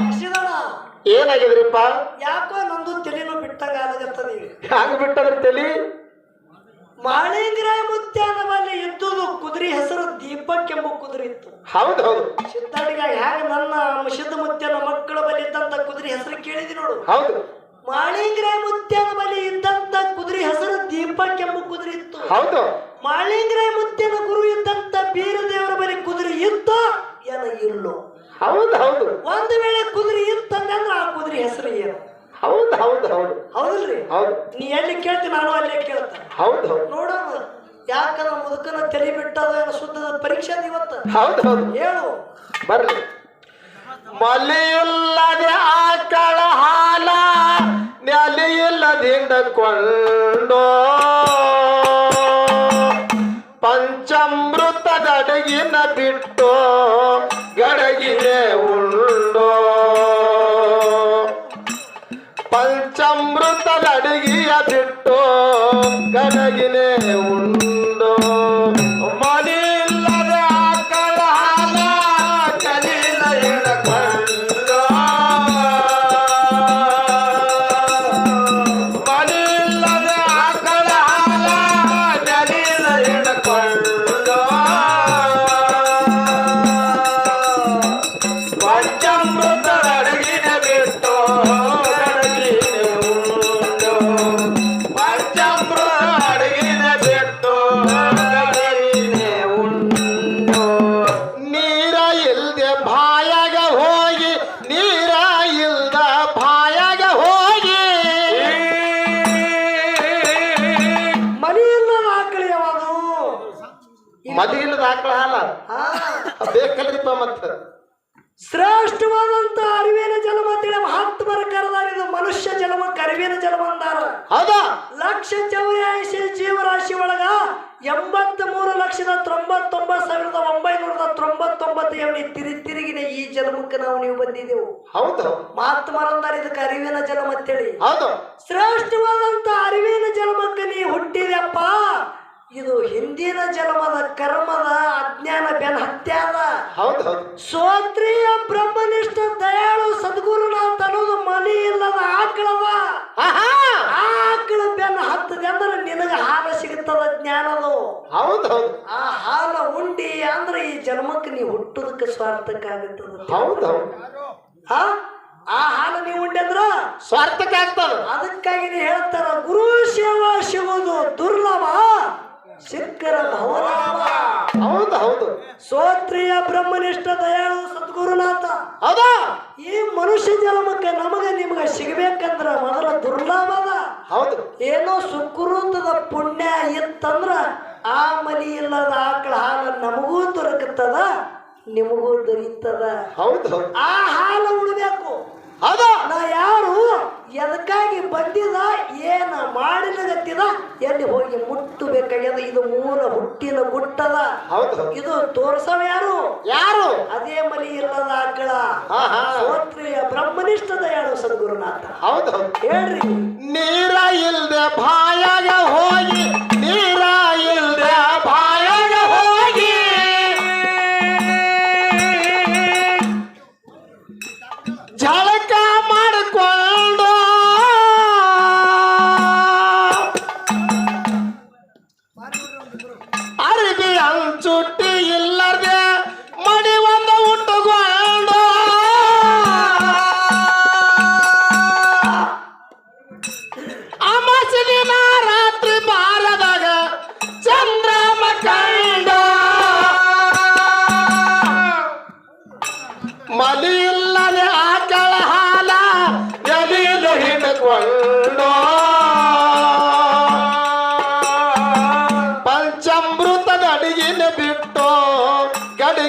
ಹಸಿದಣ ಏನಾಗಿದ್ರಿಪ್ಪ? ಯಾಕೋ ನಂದು ತಲೆನೂ ಬಿಟ್ಟಾಗ ಆಗತ್ತದ ಹ್ಯಾಂಗ ಬಿಟ್ಟದ್ರ ತಲಿ? ಮಾಳಿಂಗರಾಯ ಮುತ್ಯಾನ ಬಲ್ಲಿ ಇದ್ದುದು ಕುದುರೆ ಹೆಸರು ದೀಪಕ್ ಎಂಬ ಕುದುರೆ ಇತ್ತು. ಹೌದು ಹೌದು. ಸಿದ್ಧಾಡಿಗ ಹ್ಯಾಂಗ ನನ್ನ ಸಿದ್ಧ ಮುತ್ಯನ ಮಕ್ಕಳ ಬಲ್ಲಿ ಇದ್ದಂತ ಕುದುರೆ ಹೆಸರು ಕೇಳಿದಿ ನೋಡು. ಹೌದು. ಮಾಳಿಂಗರಾಯ ಮುತ್ಯನ ಬಳಿ ಇದ್ದಂತ ಕುದುರೆ ಹೆಸರು ದೀಪ ಕೆಂಪು ಕುದುರೆ ಇತ್ತು. ಹೌದು. ಮಾಳಿಂಗ್ರೆ ಮುತ್ಯನ ಗುರು ಇದ್ದಂತ ಬೀರದೇವರ ಬಳಿ ಕುದುರೆ ಇತ್ತು ಏನ ಇಲ್ಲೋ ಹೌದು ಹೌದು. ಒಂದು ವೇಳೆ ಕುದುರೆ ಇತ್ತಂದ್ರೆ ಆ ಕುದುರೆ ಹೆಸರು ಏನು? ಹೌದು ಹೌದು ಹೌದು. ಹೌದಲ್ರಿ? ಹೌದು. ನೀ ಎಲ್ಲಿ ಕೇಳ್ತಿ ನಾನು ಅಲ್ಲೇ ಕೇಳ್ತೇನೆ. ಹೌದು ಹೌದು. ನೋಡೋಣ ಯಾಕಂದ್ರೆ ಮುದುಕನ ತಲೆ ಬಿಟ್ಟದ ಏನು ಸುದ್ದದ ಪರೀಕ್ಷೆ ಇವತ್ತು? ಹೌದು ಹೌದು. ಹೇಳು. ಬರ್ಲಿ. ಮಲೆಯಿಲ್ಲದೆ ಆಕಳ ಹಾಲ ನೆಲೆಯಿಲ್ಲದಿಂಡಕೊಂಡು ಪಂಚಾಮೃತದ ಅಡಗಿನ ಬಿಟ್ಟು ಗಡಗಿನೆ ಉಂಡೋ. ಪಂಚಾಮೃತದ ಅಡಗಿಯ ಬಿಟ್ಟು ಗಡಗಿನೆ ಉಂಡೋ. ಜನ್ಮಕ್ಕೆ ನಾವು ನೀವು ಬಂದಿದ್ದೆವು. ಹೌದು. ಮಹಾತ್ಮರಂದಾರ ಇದಕ್ಕೆ ಅರಿವಿನ ಜನ್ಮ ಅಂತೇಳಿ. ಹೌದು. ಶ್ರೇಷ್ಠವಾದಂತ ಅರಿವಿನ ಜನ್ಮಕ್ಕೆ ನೀ ಹುಟ್ಟಿದೆಪ್ಪ ಇದು ಹಿಂದಿನ ಜನ್ಮದ ಕರ್ಮದ ಅಜ್ಞಾನ ಬೆನ್ ಹತ್ಯಾದ ಹೌದು ಹೌದು. ಸೋತ್ರಿಯ ಬ್ರಹ್ಮನಿಷ್ಠ ದಯಾಳು ಸದ್ಗುರುನಾಥ ಅನ್ನೋದು ಮನಿ ಇಲ್ಲದ ಆಕಳವ. ಆಕಳ ಬೆನ್ ಹತ್ತದಂದ್ರೆ ನಿನಗ ಹಾಲು ಸಿಗುತ್ತದ ಜ್ಞಾನದು. ಹೌದು ಹೌದು. ಆ ಹಾಲ ಉಂಡಿ ಅಂದ್ರೆ ಈ ಜನ್ಮಕ್ಕೆ ನೀವು ಹುಟ್ಟುದಕ್ಕೆ ಸ್ವಾರ್ಥಕ್ಕಾಗುತ್ತದ ಹೌದು ಹೌದು. ಆ? ಆ ಹಾಲು ನೀವು ಉಂಡೆ ಅಂದ್ರ ಸ್ವಾರ್ಥಕ್ಕೆ ಆಗ್ತದ. ಅದಕ್ಕಾಗಿ ನೀವು ಹೇಳ್ತಾರ ಗುರು ಸೇವಾ ಸಿಗೋದು ದುರ್ಲಭ. ಸಿಕ್ಕರ ಭವಲಾಭ ಹೌದು ಹೌದು. ಸೋತ್ರಿಯ ಬ್ರಹ್ಮನಿಷ್ಠ ದಯಾಳು ಸದ್ಗುರುನಾಥ. ಅದ ಈ ಮನುಷ್ಯ ಜನ್ಮಕ್ಕೆ ನಮಗೆ ನಿಮಗ ಸಿಗ್ಬೇಕಂದ್ರ ಮೊದಲ ಅದ ಹೌದು. ಏನೋ ಸುಕೃತದ ಪುಣ್ಯ ಇತ್ತಂದ್ರ ಆ ಮನಿ ಇಲ್ಲದ ಆಕಳ ಹಾಲು ನಮಗೂ ದೊರಕುತ್ತದ ನಿಮಗೂ ದೊರೆಯುತ್ತದ ಹೌದು ಹೌದು. ಆ ಹಾಲು ಉಳಬೇಕು ಅದ ನಾ ಯಾರು ಎದಕ್ಕಾಗಿ ಬಂದಿದ ಏನ ಮಾಡಿನಗತ್ತಿದ ಎಲ್ಲಿ ಹೋಗಿ ಮುಟ್ಟಬೇಕಾಗ್ಯದ ಇದು ಮೂಲ ಹುಟ್ಟಿನ ಗುಟ್ಟದ. ಇದು ತೋರ್ಸವ ಯಾರು? ಯಾರು? ಅದೇ ಮನಿ ಇಲ್ಲದ ಆಕಳ. ಆಹಾ. ಸೋತ್ರಿಯ ಬ್ರಹ್ಮನಿಷ್ಠ ದಯಾಳು ಸದ್ಗುರುನಾಥ? ಹೌದು ಹೌದು. ಹೇಳ್ರಿ. ನೀರ ಇಲ್ದೆ ಬಾಯಾಗ ಹೋಗಿ ನೀರ அல் சுட்டு இல்லாத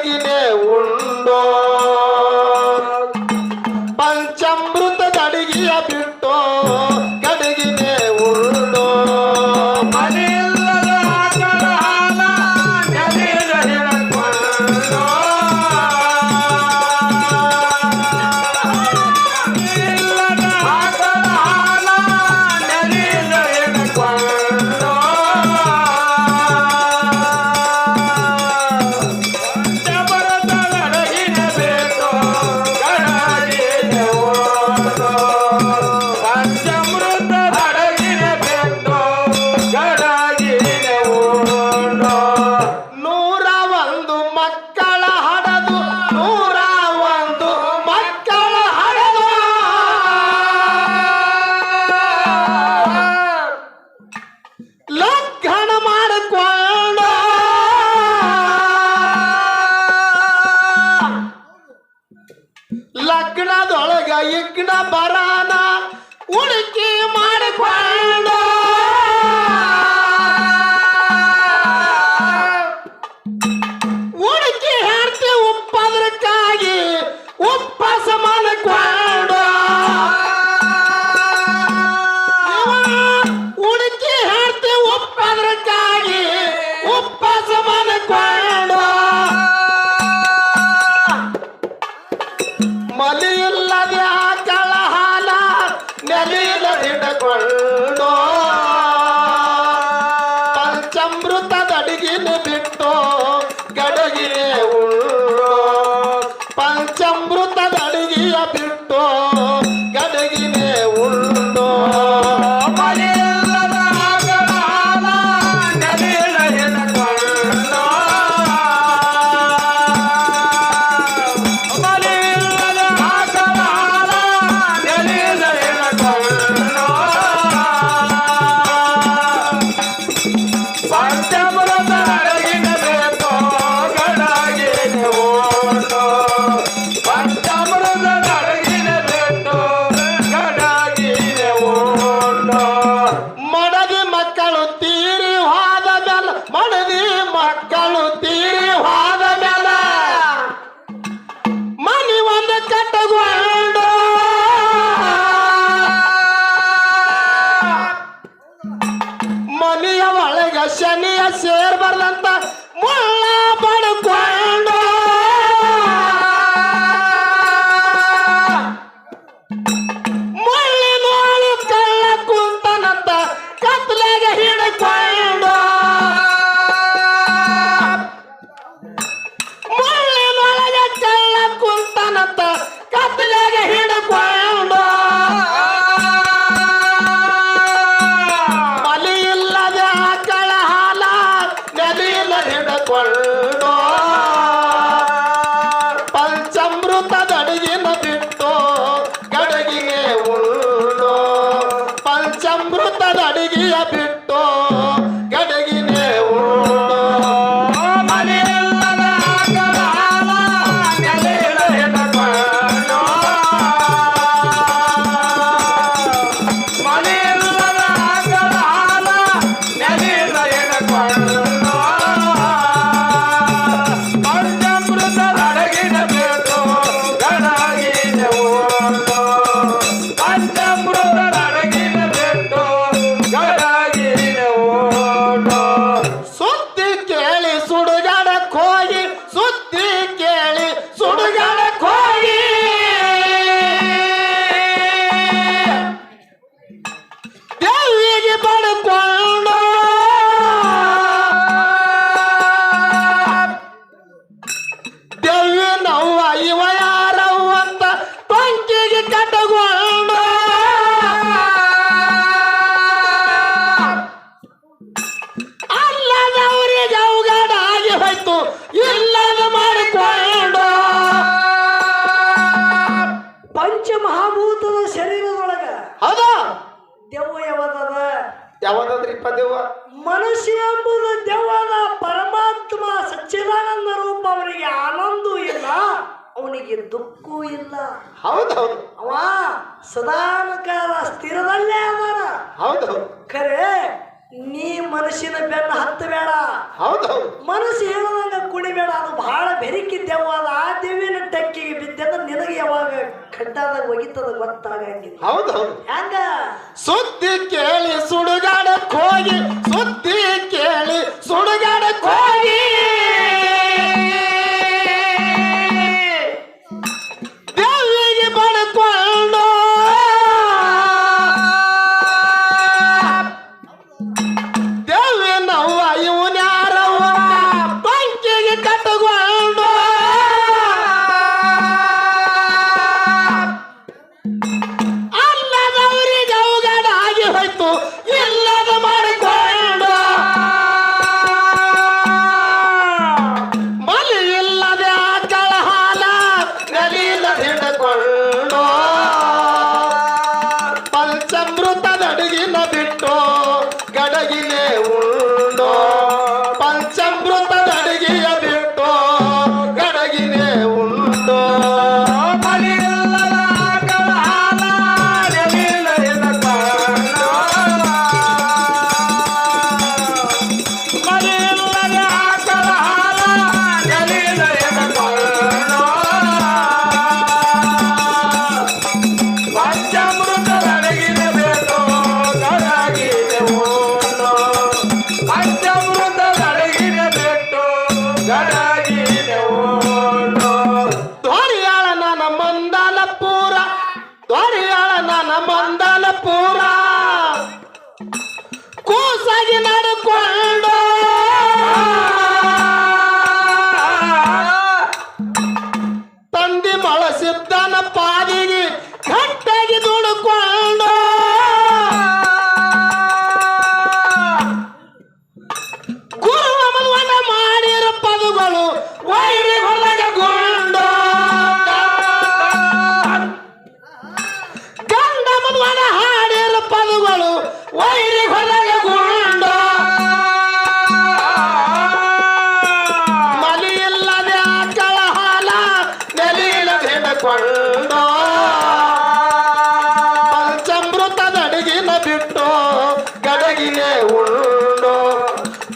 ಗಡಿಗಿನೆ ಉಂಡೋ ಭೂತದ ಶರೀರದೊಳಗ ಅದ ದೆವ್ವ ಯಾವದದ? ಇಪ್ಪ ದೆವ್ವ? ಮನುಷ್ಯ ಎಂಬುದು ದೆವ್ವದ ಪರಮಾತ್ಮ ಸಚ್ಚಿದಾನಂದ ರೂಪ. ಅವನಿಗೆ ಆನಂದ ಇಲ್ಲ ಅವನಿಗೆ ದುಃಖ ಇಲ್ಲ. ಹೌದೌದು. ಅವ ಸದಾನ ಕಾಲ ಸ್ಥಿರದಲ್ಲೇ ಅದಾನ. ಹೌದೌದು. ಖರೆ ನೀ ಮನಸ್ಸಿನ ಬೆನ್ನ ಹತ್ತಬೇಡ. ಹೌದು ಮನಸ್ಸು ಹೇಳದಂಗ ಕುಣಿಬೇಡ. ಅದು ಬಹಳ ಬೆರಿಕಿದ್ದೆವು. ಅದು ಆ ದೇವಿನ ಟಕ್ಕಿಗೆ ಬಿದ್ದ ನಿನಗೆ ಯಾವಾಗ ಕಡ್ಡಾದಾಗ ಒಗಿತದ ಗೊತ್ತಾಗಂಗಿಲ್ಲ. ಹೌದು ಹೌದು ಹೆಂಗ? ಸುದ್ದಿ ಕೇಳಿ ಸುಡುಗಾಡ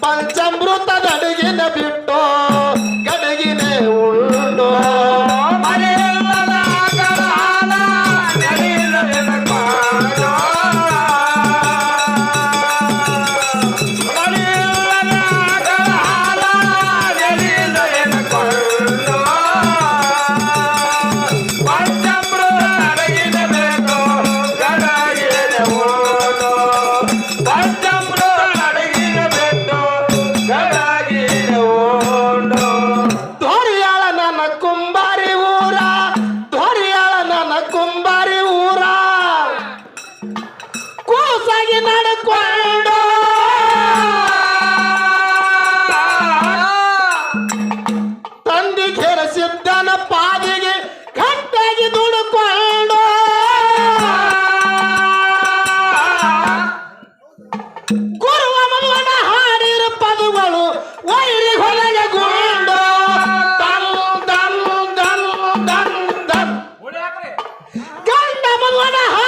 Valentine. 我的。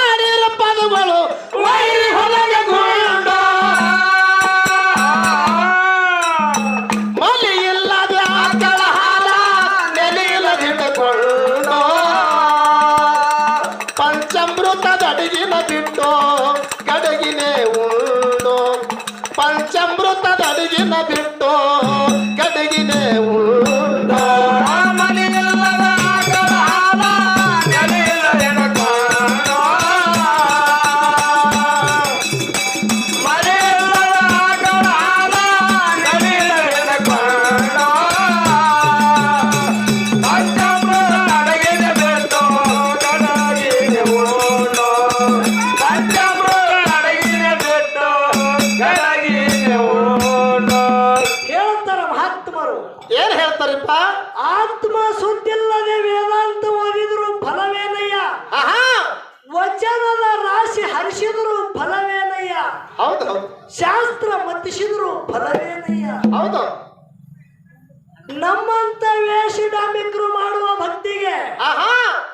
ನಮ್ಮಂತ ವೇಷ ಡಾಂಬಿಕರು ಮಾಡುವ ಭಕ್ತಿಗೆ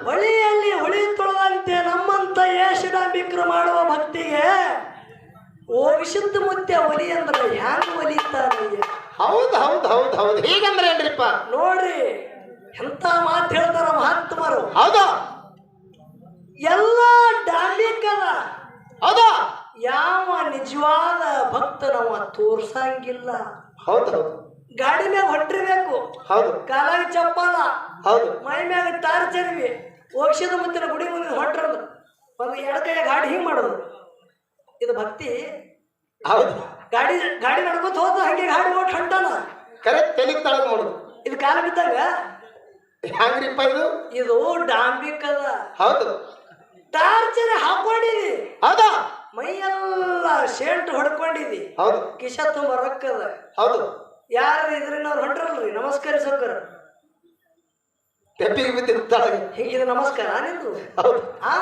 ಹೊಳಿಯಲ್ಲಿ ಹೊಳಿ ತೊಳೆದಂತೆ ನಮ್ಮಂತ ವೇಷ ಡಾಂಬಿಕರು ಮಾಡುವ ಭಕ್ತಿಗೆ ಓಗಿಸಿದ್ದ ಮುತ್ಯ ಒಲಿ ಅಂದ್ರೆ ಹ್ಯಾಂಗ ಒಲಿತಾರಯ್ಯ ಹೌದು ಹೌದು ಹೌದು ಹೌದು. ಹೀಗಂದ್ರೆ ಏನ್ರಿಪ್ಪ? ನೋಡ್ರಿ ಎಂತ ಮಾತು ಹೇಳ್ತಾರ ಮಹಾತ್ಮರು. ಹೌದು. ಎಲ್ಲ ಡಾಂಬಿಕದ ಹೌದು. ಯಾವ ನಿಜವಾದ ಭಕ್ತನವ ತೋರ್ಸಂಗಿಲ್ಲ. ಹೌದು ಹೌದು. ಗಾಡಿ ಮ್ಯಾಗ ಹೊಟ್ಟಿರ್ಬೇಕು ಹೌದು. ಕಾಲಾಗ ಚಪ್ಪಲ. ಹೌದು. ಮೈ ಮ್ಯಾಗ ತಾರ ಚರ್ವಿ. ಹೋಗ್ಸಿದ ಮುತ್ತಿನ ಗುಡಿ ಮುಂದೆ ಹೊಟ್ಟರದು ಒಂದು ಕೈ ಗಾಡಿ ಹಿಂಗೆ ಮಾಡೋದು. ಇದು ಭಕ್ತಿ. ಹೌದು. ಗಾಡಿ ಗಾಡಿ ನಡ್ಕೊತ ಹೋದ ಹಂಗೆ ಗಾಡಿ ಹೊಟ್ಟು ಹೊಂಟಾನ. ಕರೆಕ್ಟ್ ತೆಲಿಗ್ ತಳಗ್ ಮಾಡೋದು. ಇದು ಕಾಲ ಬಿದ್ದಾಗ ಹ್ಯಾಂಗ್ರಿಪ್ಪ ಇದು? ಇದು ಡಾಂಬಿಕದ ಹೌದು. ಟಾರ್ಚರ್ ಹಾಕೊಂಡಿದಿ. ಹೌದಾ? ಮೈಯೆಲ್ಲ ಶೇಂಟ್ ಹೊಡ್ಕೊಂಡಿದಿ. ಹೌದು. ಕಿಶ ತುಂಬ ರೊಕ್ಕದ ಹೌದು. ಯಾರು ಇದ್ರಿನವ್ರು ಹೊಂಟ್ರಲ್ರಿ? ನಮಸ್ಕಾರ ತೆಪ್ಪಿಗೆ ಬಿದ್ದಿದ್ದ ಬಿದ್ದಿರ್ತಾಳೆ ಇದು ನಮಸ್ಕಾರ ನಿಂದು ಹೌದು. ಆ?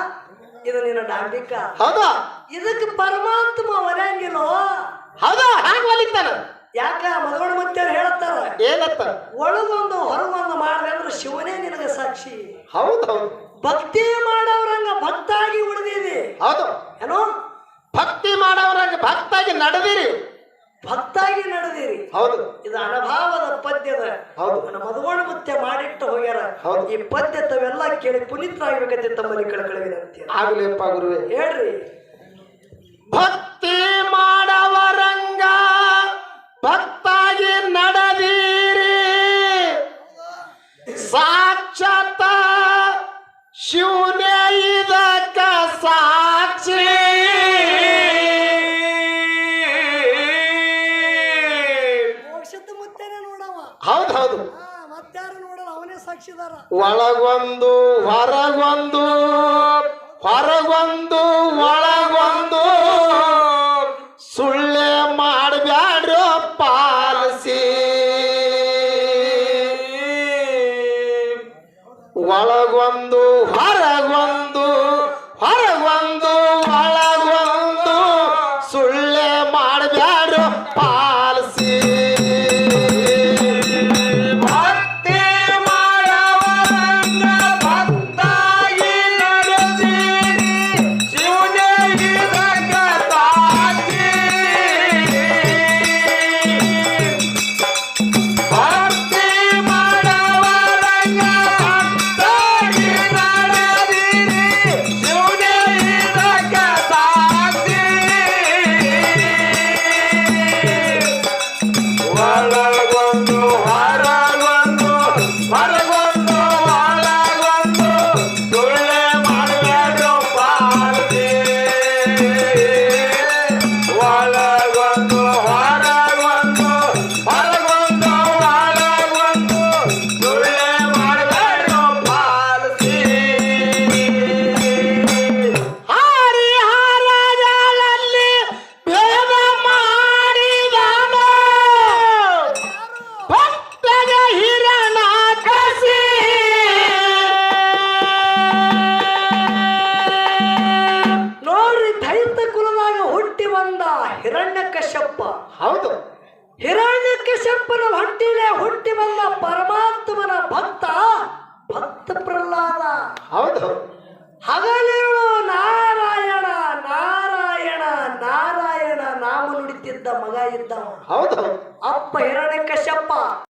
ಇದು ನಿನ್ನ ಡಾಂಬಿಕ. ಹೌದಾ? ಇದಕ್ಕೆ ಪರಮಾತ್ಮ ಒರಂಗಿಲ್ಲೋ ಹೌದಾ? ಹ್ಯಾಂಗ್ ಒಲಿತಾನ? ಯಾಕ? ಮಗಳು ಮತ್ತೆ ಹೇಳತ್ತಾರ? ಏನತ್ತ? ಒಳಗೊಂದು ಹೊರಗೊಂದು ಮಾಡಿದೆ ಅಂದ್ರೆ ಶಿವನೇ ನಿನಗೆ ಸಾಕ್ಷಿ. ಹೌದು ಹೌದು. ಭಕ್ತಿ ಮಾಡೋರಂಗ ಭಕ್ತಾಗಿ ಉಳಿದಿದೆ. ಹೌದು. ಏನೋ? ಭಕ್ತಿ ಮಾಡೋರಂಗ ಭಕ್ತಾಗಿ ನಡೆದಿರಿ. ಭಕ್ತಾಗಿ ನಡೆದಿರಿ. ಹೌದು. ಇದು ಅನಭಾವದ ಪದ್ಯದ ಹೌದು. ನಮ್ಮ ಮಧುವಣ ಮುತ್ಯ ಮಾಡಿಟ್ಟು ಹೋಗ್ಯಾರ. ಹೌದು. ಈ ಪದ್ಯ ತಾವೆಲ್ಲ ಕೇಳಿ ಪುನೀತರಾಗಬೇಕಂತೆ ತಮ್ಮಲ್ಲಿ ಕಳಕಳಿವಿನಂತೆ ಆಗ್ಲಿಪ್ಪ ಗುರುವೆ. ಹೇಳ್ರಿ. ಭಕ್ತಿ ಮಾಡವರಂಗ ಒಳಗೊಂದು ಹೊರಗೊಂದು ಹೊರಗೊಂದು ಒಳಗೊಂದು. ಸುಳ್ಳೆ ಮಾಡಬ್ಯಾಡ್ರ ಪಾಲಿಸಿ. ಒಳಗೊಂದು ಹೊರಗೊಂದು.